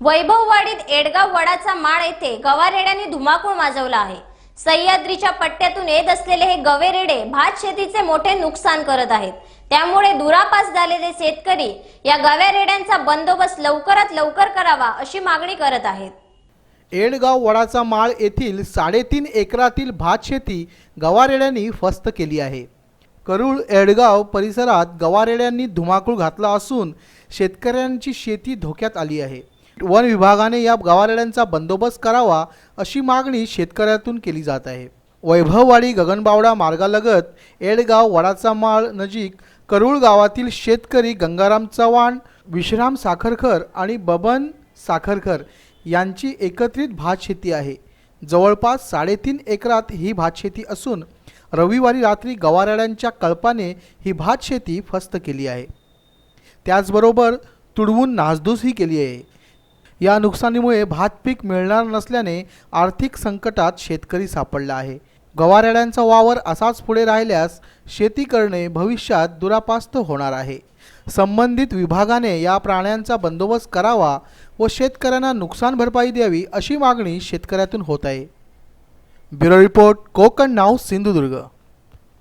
वैभववाडीत एडगाव वडाचा माळ येथे गवारेड्यांनी धुमाकूळ माजवला आहे. सह्याद्रीच्या पट्ट्यातून येत असलेले हे गवेरेडे भात शेतीचे मोठे नुकसान करत आहेत. त्यामुळे दुरापास झालेले शेतकरी या गव्यारेड्यांचा बंदोबस्त लवकरात लवकर करावा अशी मागणी करत आहेत. एडगाव वडाचा माळ येथील साडेतीन एकरातील भात शेती गवारेड्यांनी फस्त केली आहे. करूळ एडगाव परिसरात गवारेड्यांनी धुमाकूळ घातला असून शेतकऱ्यांची शेती धोक्यात आली आहे. वन विभागाने या गवारेड्यांचा बंदोबस्त करावा अशी मागणी शेतकऱ्यातून केली जात आहे. वैभववाडी गगनबावडा मार्गालगत एडगाव वडाचा माळ नजीक करूळ गावातील शेतकरी गंगाराम चव्हाण विश्राम साखरकर आणि बबन साखरकर यांची एकत्रित भात शेती आहे. जवळपास साडेतीन एकरात ही भात शेती असून रविवारी रात्री गवारेड्यांच्या कळपाने ही भात शेती फस्त केली आहे. त्याचबरोबर तुडवून नासधूसही केली आहे. या नुकसानीमुळे भात पीक मिळणार नसल्याने आर्थिक संकटात शेतकरी सापडला आहे. गवारेड्यांचा वावर असाच पुढे राहिल्यास शेती करणे भविष्यात दुरापास्त होणार आहे. संबंधित विभागाने या प्राण्यांचा बंदोबस्त करावा व शेतकऱ्यांना नुकसान भरपाई द्यावी अशी मागणी शेतकऱ्यातून होत आहे. ब्युरो रिपोर्ट कोकण नाव सिंधुदुर्ग.